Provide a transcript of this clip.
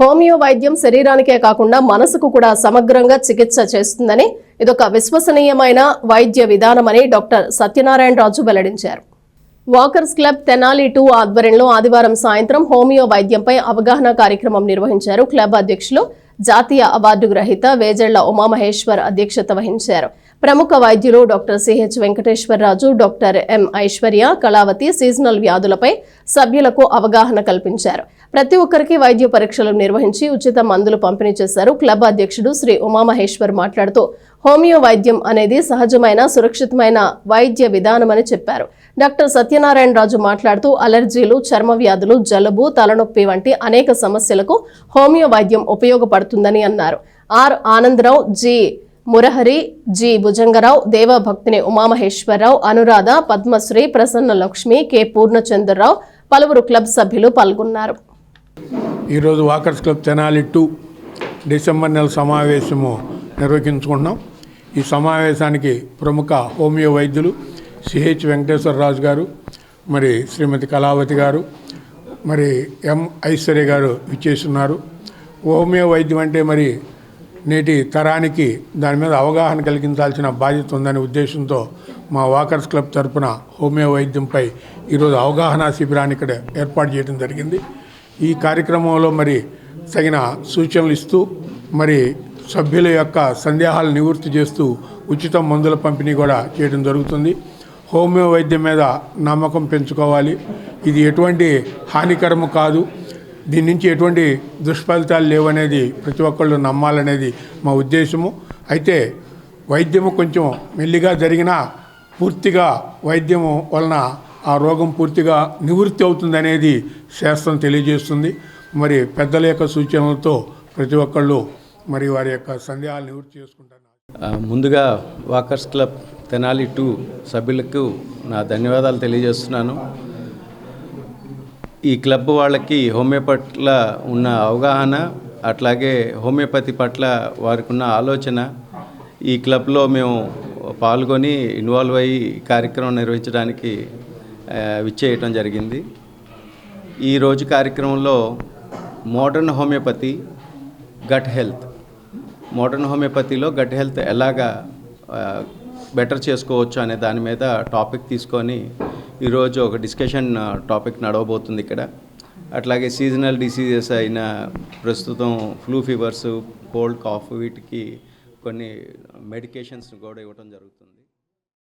Homeo వైద్యం శరీరానికే కాకుండా మనసుకు కూడా సమగ్రంగా చికిత్స చేస్తుందని ఇదొక విశ్వసనీయమైన వైద్య విధానమని డాక్టర్ సత్యనారాయణ రాజు వెల్లడించారు. వాకర్స్ క్లబ్ తెనాలి టూ ఆధ్వర్యంలో ఆదివారం సాయంత్రం హోమియో వైద్యంపై అవగాహన కార్యక్రమం నిర్వహించారు. క్లబ్ అధ్యక్షులు జాతీయ అవార్డు గ్రహీత వేజళ్ళ ఉమామహేశ్వర్ అధ్యక్షత వహించారు. ప్రముఖ వైద్యులు doctor CH Venkateswararaju doctor M Aishwarya Kalavathi seasonal వ్యాధులపై సభ్యులకు అవగాహన కల్పించారు. ప్రతి ఒక్కరికి వైద్య పరీక్షలు నిర్వహించి ఉచిత మందులు పంపిణీ చేశారు. క్లబ్ అధ్యక్షుడు శ్రీ ఉమామహేశ్వర్ మాట్లాడుతూ హోమియో వైద్యం అనేది సహజమైన సురక్షితమైన వైద్య విధానమని చెప్పారు. డాక్టర్ సత్యనారాయణ రాజు మాట్లాడుతూ అలర్జీలు చర్మ వ్యాధులు జలుబు తలనొప్పి వంటి అనేక సమస్యలకు హోమియో వైద్యం ఉపయోగపడుతుందని అన్నారు. R. Anandarao G. Murahari G. Bhujangarao Devabhaktini Umamaheswararao Anuradha Padmasri Prasanna Lakshmi K. Purnachandrarao పలువురు క్లబ్ సభ్యులు పాల్గొన్నారు. ఈరోజు walkers club Tenali two December నెల సమావేశము నిర్వహించుకుంటున్నాం. ఈ సమావేశానికి ప్రముఖ హోమియో వైద్యులు సిహెచ్ వెంకటేశ్వరరాజు గారు మరి శ్రీమతి కళావతి గారు మరి ఎం ఐశ్వర్య గారు ఇచ్చేస్తున్నారు హోమియో వైద్యం అంటే మరి నేటి తరానికి దాని మీద అవగాహన కలిగించాల్సిన బాధ్యత ఉందనే ఉద్దేశంతో మా వాకర్స్ క్లబ్ తరపున హోమియో వైద్యంపై ఈరోజు అవగాహన శిబిరాన్ని ఇక్కడ ఏర్పాటు చేయడం జరిగింది. ఈ కార్యక్రమంలో మరి తగిన సూచనలు ఇస్తూ మరి సభ్యుల యొక్క సందేహాలు నివృత్తి చేస్తూ ఉచిత మందుల పంపిణీ కూడా చేయడం జరుగుతుంది. హోమియో వైద్యం మీద నమ్మకం పెంచుకోవాలి. ఇది ఎటువంటి హానికరము కాదు. దీని నుంచి ఎటువంటి దుష్ఫలితాలు లేవనేది ప్రతి ఒక్కళ్ళు నమ్మాలనేది మా ఉద్దేశము. అయితే వైద్యము కొంచెం మెల్లిగా జరిగినా పూర్తిగా వైద్యము వలన ఆ రోగం పూర్తిగా నివృత్తి అవుతుందనేది శాస్త్రం తెలియజేస్తుంది. మరి పెద్దల యొక్క సూచనలతో ప్రతి ఒక్కళ్ళు మరి వారి యొక్క సందేహాలు నివృత్తి చేసుకుంటాను. ముందుగా వాకర్స్ క్లబ్ తెనాలి టూ సభ్యులకు నా ధన్యవాదాలు తెలియజేస్తున్నాను. ఈ క్లబ్ వాళ్ళకి హోమియో పట్ల ఉన్న అవగాహన అట్లాగే హోమియోపతి పట్ల వారికి ఉన్న ఆలోచన ఈ క్లబ్లో మేము పాల్గొని ఇన్వాల్వ్ అయ్యి కార్యక్రమం నిర్వహించడానికి విచ్చేయటం జరిగింది. ఈరోజు కార్యక్రమంలో modern homeopathy gut health modern హోమియోపతిలో గట్ హెల్త్ ఎలాగా బెటర్ చేసుకోవచ్చు అనే దాని మీద టాపిక్ తీసుకొని ఈరోజు ఒక డిస్కషన్ టాపిక్ నడవబోతుంది ఇక్కడ. అట్లాగే సీజనల్ డిసీజెస్ అయిన ప్రస్తుతం ఫ్లూ ఫీవర్స్ కోల్డ్ కాఫ్ వీటికి కొన్ని మెడికేషన్స్ కూడా ఇవ్వడం జరుగుతుంది.